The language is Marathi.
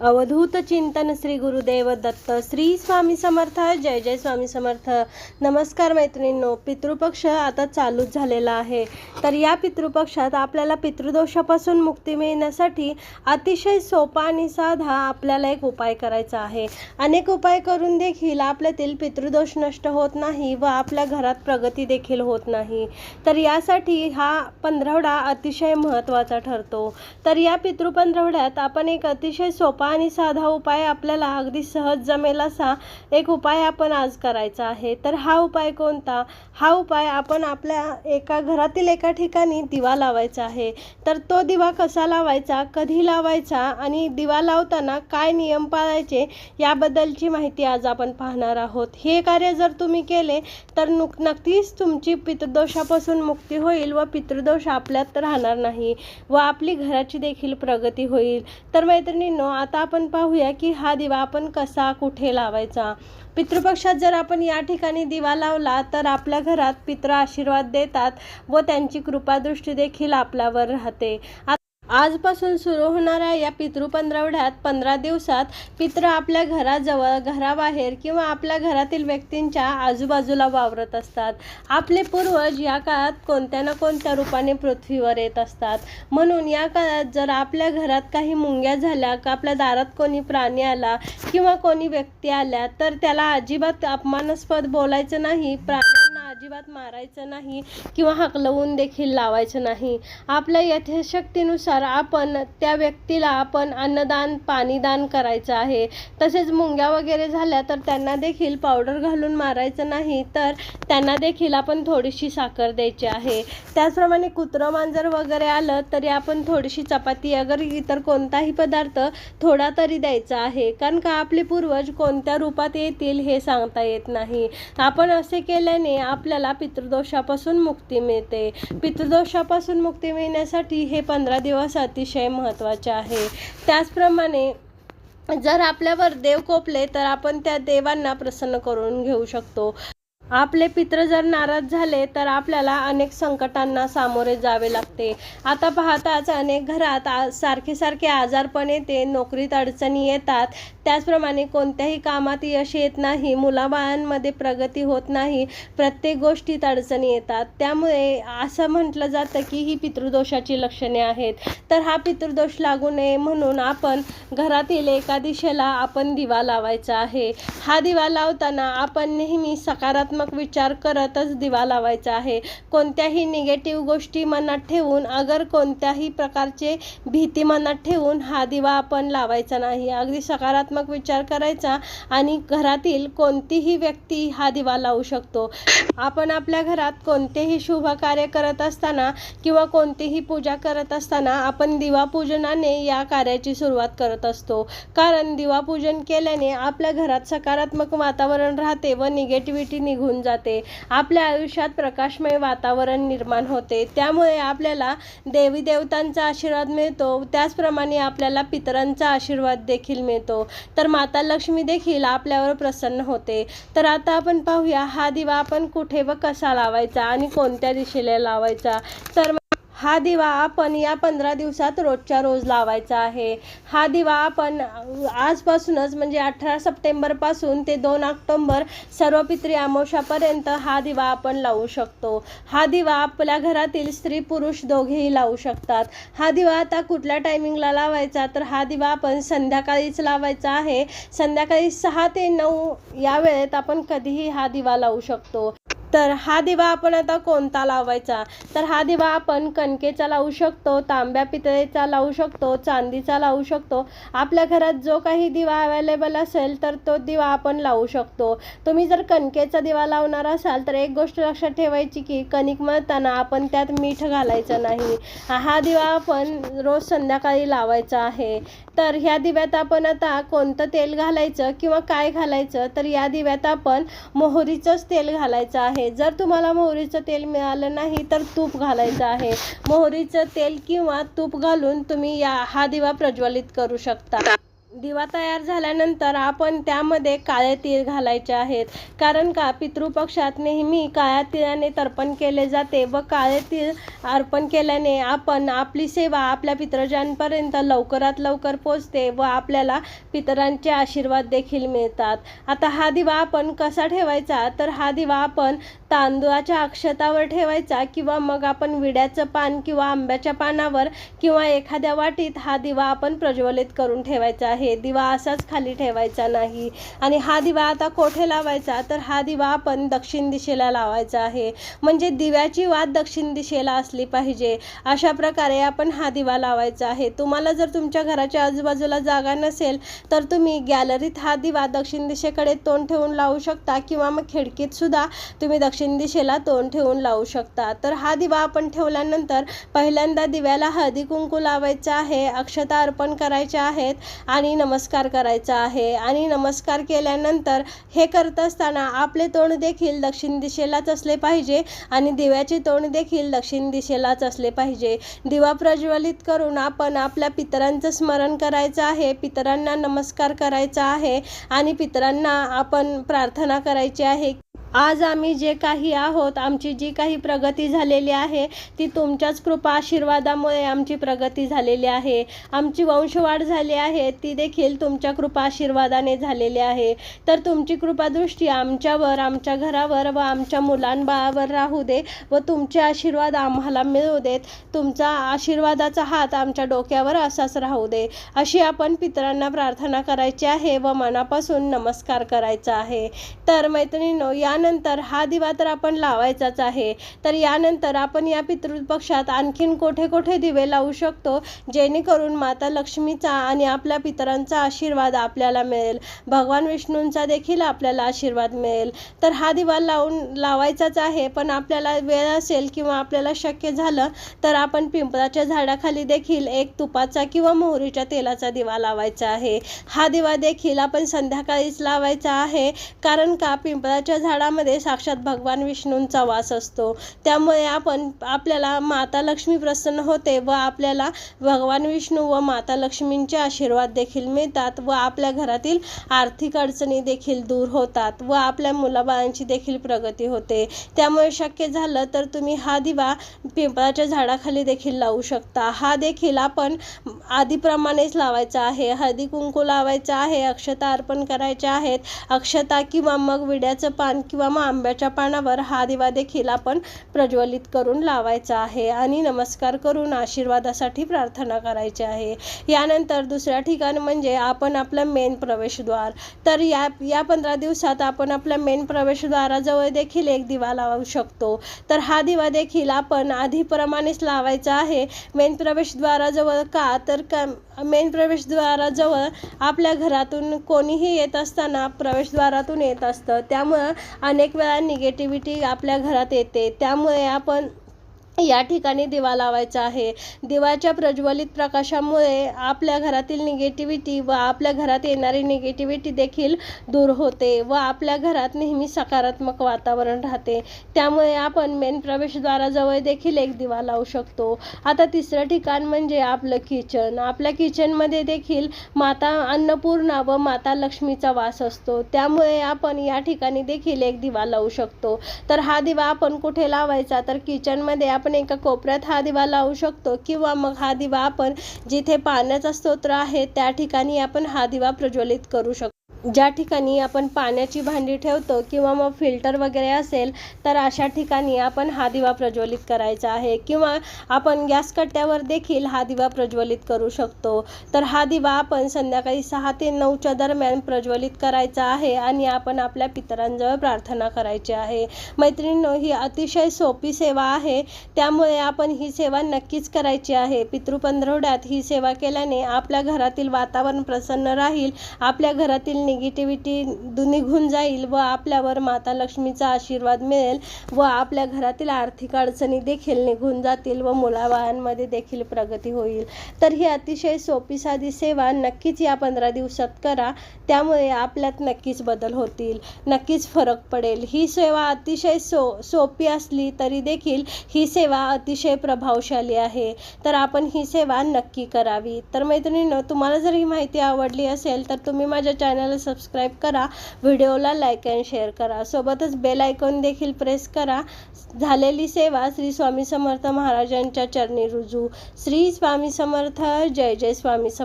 अवधूत चिंतन श्री गुरुदेव दत्त श्री स्वामी समर्थ जय जय स्वामी समर्थ. नमस्कार मैत्रिणींनो पितृपक्ष आता चालूच झालेला आहे. तर या पितृपक्षात आपल्याला पितृदोषापासून मुक्ती मिळण्यासाठी अतिशय सोपा आणि साधा आपल्याला एक उपाय करायचा आहे. अनेक उपाय करून देखील आपल्यातील पितृदोष नष्ट होत नाही व आपल्या घरात प्रगती देखील होत नाही. तर यासाठी हा पंधरवडा अतिशय महत्त्वाचा ठरतो. तर या पितृपंधरवड्यात आपण एक अतिशय सोपा आणि साधा उपाय आपल्याला अगदी सहज जमेल असा एक उपाय आपण आज करायचा आहे. तर हा उपाय कोणता? हा उपाय आपण आपल्या एका घरातील एका ठिकाणी दिवा लावायचा आहे. तर तो दिवा कसा लावायचा? कधी लावायचा? आणि दिवा लावताना काय नियम पाळायचे? याबद्दलची माहिती आज आपण पाहणार आहोत. हे कार्य जर तुम्ही केले तर नुक नक्कीच तुमची पितृदोषापासून मुक्ती होईल व पितृदोष आपल्यात राहणार नाही व आपली घराची देखील प्रगती होईल. तर मैत्रिणींनो आता आपण पाहूया की हा दिवा आपण कसा कुठे लावायचा? पितृपक्षात जर आपण या ठिकाणी दिवा लावला तर आपल्या घरात पित्र आशीर्वाद देतात व त्यांची कृपादृष्टी देखील आपल्यावर राहते. आजपासून सुरू होणाऱ्या या पितृ पंधरवड्यात पंधरा दिवसात पित्र आपल्या घराजवळ घराबाहेर किंवा आपल्या घरातील व्यक्तींच्या आजूबाजूला वावरत असतात. आपले पूर्वज या काळात कोणत्या ना कोणत्या रूपाने पृथ्वीवर येत असतात. म्हणून या काळात जर आपल्या घरात काही मुंग्या झाल्या का आपल्या दारात कोणी प्राणी आला किंवा कोणी व्यक्ती आल्या तर त्याला अजिबात अपमानास्पद बोलायचं नाही. प्राणी अजिबात मारायचं नाही किंवा हकलवून देखील लावायचं नाही. आपल्या यथशक्तीनुसार आपण त्या व्यक्तीला आपण अन्नदान पाणीदान करायचं आहे. तसेच मुंग्या वगैरे झाल्या तर त्यांना देखील पावडर घालून मारायचं नाही तर त्यांना देखील आपण थोडीशी साखर द्यायची आहे. त्याचप्रमाणे कुत्रं मांजर वगैरे आलं तरी आपण थोडीशी चपाती अगर इतर कोणताही पदार्थ थोडा तरी द्यायचा आहे. कारण का आपले पूर्वज कोणत्या रूपात येतील हे सांगता येत नाही. आपण असे केल्याने आपल्याला पितृदोषापासून मुक्ती मिळते. पितृदोषापासून मुक्ती मिळण्यासाठी हे पंधरा दिवस अतिशय महत्त्वाचे आहे. त्याचप्रमाणे जर आपल्यावर देव कोपले तर आपण त्या देवांना प्रसन्न करून घेऊ शकतो. आपले पित्र जर नाराज झाले तर आपल्याला अनेक संकटांना सामोरे जावे लागते. आता पाहताच अनेक घरात आ सारखे सारखे आजारपण येते नोकरीत अडचणी येतात. त्याचप्रमाणे कोणत्याही कामात यश येत नाही मुलाबाळांमध्ये प्रगती होत नाही प्रत्येक गोष्टीत अडचणी येतात. त्यामुळे असं म्हटलं जातं की ही पितृदोषाची लक्षणे आहेत. तर हा पितृदोष लागू नये म्हणून आपण घरातील एका दिशेला आपण दिवा लावायचा आहे. हा दिवा लावताना आपण नेहमी सकारात्मक विचार करतच दिवा लावायचा आहे. कोणत्याही निगेटिव्ह गोष्टी मनात ठेवून अगर कोणत्याही प्रकारचे भीती मनात ठेवून हा दिवा आपण लावायचा नाही. अगदी सकारात्मक विचार करायचा आणि घरातील कोणतीही व्यक्ती हा दिवा लावू शकतो. आपण आपल्या घरात कोणतेही शुभ कार्य करत असताना किंवा कोणतीही पूजा करत असताना आपण दिवापूजनाने या कार्याची सुरुवात करत असतो. कारण दिवापूजन केल्याने आपल्या घरात सकारात्मक वातावरण राहते व निगेटिव्हिटी निघून जाते. आपल्या आयुष्यात प्रकाशमय वातावरण निर्माण होते. त्यामुळे आपल्याला देवी देवतांचा आशीर्वाद मिळतो. त्याचप्रमाणे आपल्याला पितरांचा आशीर्वाद देखील मिळतो. तर माता लक्ष्मी देखील आपल्यावर प्रसन्न होते. तर आता आपण पाहूया हा दिवा आपण कुठे व कसा लावायचा आणि कोणत्या दिशेला लावायचा? तर हा दिवा आपण या पंधरा दिवसात रोजच्या रोज लावायचा आहे. हा दिवा आपण आजपासूनच म्हणजे अठरा सप्टेंबरपासून ते दोन ऑक्टोंबर सर्व पित्री अमावस्यापर्यंत हा दिवा आपण लावू शकतो. हा दिवा आपल्या घरातील स्त्री पुरुष दोघेही लावू शकतात. हा दिवा आता कुठल्या टायमिंगला लावायचा? तर हा दिवा आपण संध्याकाळीच लावायचा आहे. संध्याकाळी सहा ते नऊ या वेळेत आपण कधीही हा दिवा लावू शकतो. तर हा दिवा आपण आता कोणता लावायचा? तर हा दिवा आपण कणकेचा लावू शकतो तांब्या पितळेचा लावू शकतो चांदीचा लावू शकतो. आपल्या घरात जो काही दिवा अवेलेबल असेल तर तो दिवा आपण लावू शकतो. तुम्ही जर कणकेचा दिवा लावणार असाल तर एक गोष्ट लक्षात ठेवायची की कणिक मळताना आपण त्यात मीठ घालायचं नाही. हा दिवा आपण रोज संध्याकाळी लावायचा आहे. तर ह्या दिव्यात आपण आता कोणतं तेल घालायचं किंवा काय घालायचं? तर या दिव्यात आपण मोहरीचंच तेल घालायचं आहे. जर तुम्हाला मोहरीचं तेल मिळालं नाही तर तूप घालायचं आहे. मोहरीचं तेल किंवा तूप घालून तुम्ही या हा दिवा प्रज्वलित करू शकता. दिवा तयार झाल्यानंतर आपण त्यामध्ये काळे तीळ घालायचे आहेत. कारण का? पितृपक्षात नेहमी काळ्या तिळाने तर्पण केले जाते व काळे तीळ अर्पण केल्याने आपण आपली सेवा आपल्या पितृजांपर्यंत लवकरात लवकर पोचते व आपल्याला पितरांचे आशीर्वाद देखील मिळतात. आता हा दिवा आपण कसा ठेवायचा? तर हा दिवा आपण तांदूळाच्या अक्षतावर ठेवायचा किंवा मग आपण विड्याचं पान किंवा आंब्याच्या पानावर किंवा एखाद्या वाटीत हा दिवा आपण प्रज्वलित करून ठेवायचा. आहे दिवा असाच खाली ठेवायचा नाही. आणि हा दिवा आता कोठे लावायचा? तर हा दिवा आपण दक्षिण दिशेला लावायचा आहे. म्हणजे दिव्याची वाद दक्षिण दिशेला असली पाहिजे. अशा प्रकारे आपण हा दिवा लावायचा आहे. तुम्हाला जर तुमच्या घराच्या आजूबाजूला जागा नसेल तर तुम्ही गॅलरीत हा दिवा दक्षिण दिशेकडे तोंड ठेवून लावू शकता किंवा मग खिडकीत सुद्धा तुम्ही दक्षिण दक्षिण दिशेला तोंड ठेवून लावू शकता. तर हा दिवा आपण ठेवल्यानंतर पहिल्यांदा दिव्याला हळदी कुंकू लावायचा आहे अक्षता अर्पण करायच्या आहेत आणि नमस्कार करायचा आहे. आणि नमस्कार केल्यानंतर हे करत असताना आपले तोंड देखील दक्षिण दिशेलाच असले पाहिजे आणि दिव्याचे तोंड देखील दक्षिण दिशेलाच असले पाहिजे. दिवा प्रज्वलित करून आपण आपल्या पितरांचं स्मरण करायचं आहे पितरांना नमस्कार करायचा आहे आणि पितरांना आपण प्रार्थना करायची आहे. आज आम्ही जे काही आहोत आमची जी काही प्रगती झालेली आहे ती तुमच्याच कृपा आशीर्वादामुळे आमची प्रगती झालेली आहे. आमची वंशवाढ झाली आहे ती देखील तुमच्या कृपा आशीर्वादाने झालेली आहे. तर तुमची कृपादृष्टी आमच्यावर आमच्या घरावर व आमच्या मुलांबाळावर राहू दे व तुमचे आशीर्वाद आम्हाला मिळू देत. तुमचा आशीर्वादाचा हात आमच्या डोक्यावर असाच राहू दे. अशी आपण पितरांना प्रार्थना करायची आहे व मनापासून नमस्कार करायचा आहे. तर मैत्रिणींनो यानंतर हा दिवा तर आपण लावायचाच आहे. तर यानंतर आपण या पितृपक्षात आणखीन कोठे कोठे दिवे लावू शकतो? जेणेकरून माता लक्ष्मीचा आणि आपल्या पितरांचा आशीर्वाद आपल्याला मिळेल. भगवान विष्णूंचा देखील आपल्याला आशीर्वाद मिळेल. तर हा दिवा लावून लावायचाच आहे पण आपल्याला वेळ असेल किंवा आपल्याला शक्य झालं तर आपण पिंपळाच्या झाडाखाली देखील एक तुपाचा किंवा मोहरीच्या तेलाचा दिवा लावायचा आहे. हा दिवा देखील आपण संध्याकाळीच लावायचा आहे कारण का? पिंपळाच्या त्यामध्ये साक्षात भगवान विष्णूंचा वास असतो. त्यामुळे आपण आपल्याला माता लक्ष्मी प्रसन्न होते व आपल्याला भगवान विष्णू व माता लक्ष्मींचे आशीर्वाद देखील मिळतात व आपल्या घरातील आर्थिक अडचणी देखील दूर होतात व आपल्या मुलाबाळांची देखील प्रगती होते. त्यामुळे शक्य झालं तर तुम्ही हा दिवा पिंपळाच्या झाडाखाली देखील लावू शकता. हा देखील आपण आधीप्रमाणेच लावायचा आहे. हळदी कुंकू लावायचा आहे अक्षता अर्पण करायच्या आहेत. अक्षता किंवा मग विड्याचं पान किंवा मग आंब्याच्या पानावर हा दिवा देखील आपण प्रज्वलित करून लावायचा आहे. आणि नमस्कार करून आशीर्वादासाठी प्रार्थना करायची आहे. यानंतर दुसऱ्या ठिकाण म्हणजे आपण आपलं मेन प्रवेशद्वार. तर या या पंधरा दिवसात आपण आपल्या मेन प्रवेशद्वाराजवळ देखील एक दिवा लावू शकतो. तर हा दिवा देखील आपण आधीप्रमाणेच लावायचा आहे. मेन प्रवेशद्वाराजवळ का? तर का मेन प्रवेशद्वाराजवळ आपल्या घरातून कोणीही येत असताना प्रवेशद्वारातून येत असतं. त्यामुळं अनेक वेळा निगेटिव्हिटी आपल्या घरात येते. त्यामुळे आपण या ठिकाणी दिवा लावायचा आहे. दिवाच्या प्रज्वलित प्रकाशामुळे आपल्या घरातील निगेटिव्हिटी व आपल्या घरात येणारी निगेटिव्हिटी देखील दूर होते व आपल्या घरात नेहमी सकारात्मक वातावरण राहते. त्यामुळे आपण मेन प्रवेशद्वाराजवळ देखील एक दिवा लावू शकतो. आता तिसरं ठिकाण म्हणजे आपलं किचन आपल्या किचनमध्ये देखील माता अन्नपूर्णा व माता लक्ष्मीचा वास असतो. त्यामुळे आपण या ठिकाणी देखील एक दिवा लावू शकतो. तर हा दिवा आपण कुठे लावायचा? तर किचनमध्ये आपण आपण एका कोपऱ्यात हा दिवा लावू शकतो किंवा मग हा दिवा आपण जिथे पाण्याचा स्तोत्र आहे त्या ठिकाणी आपण हा दिवा प्रज्वलित करू शकतो. ज्या ठिकाणी आपण पाण्याची भांडी ठेवतो किंवा मग फिल्टर वगैरे असेल तर अशा ठिकाणी आपण हा दिवा प्रज्वलित करायचा आहे. किंवा आपण गॅस कट्ट्यावर देखील हा दिवा प्रज्वलित करू शकतो. तर हा दिवा आपण संध्याकाळी सहा ते नऊच्या दरम्यान प्रज्वलित करायचा आहे आणि आपण आपल्या पितरांजवळ प्रार्थना करायची आहे. मैत्रिणींनो ही अतिशय सोपी सेवा आहे. त्यामुळे आपण ही सेवा नक्कीच करायची आहे. पितृपंधरवड्यात ही सेवा केल्याने आपल्या घरातील वातावरण प्रसन्न राहील आपल्या घरातील निगेटिव्हिटी निघून जाईल व आपल्यावर माता लक्ष्मीचा आशीर्वाद मिळेल व आपल्या घरातील आर्थिक अडचणी देखील निघून जातील व मुलाबाळांमध्ये देखील प्रगती होईल. तर ही अतिशय सोपी साधी सेवा नक्कीच या पंधरा दिवसात करा. त्यामुळे आपल्यात नक्कीच बदल होतील. नक्कीच फरक पडेल. ही सेवा अतिशय सो सोपी असली तरी देखील ही सेवा अतिशय प्रभावशाली आहे. तर आपण ही सेवा नक्की करावी. तर मैत्रिणींनो तुम्हाला जर ही माहिती आवडली असेल तर तुम्ही माझ्या चॅनल सबस्क्राईब करा. व्हिडिओला लाईक अँड शेअर करा. सोबतच बेल आयकॉन देखील प्रेस करा. झालेली सेवा श्री स्वामी समर्थ महाराजांच्या चरणी रुजू. श्री स्वामी समर्थ जय जय स्वामी समर्थ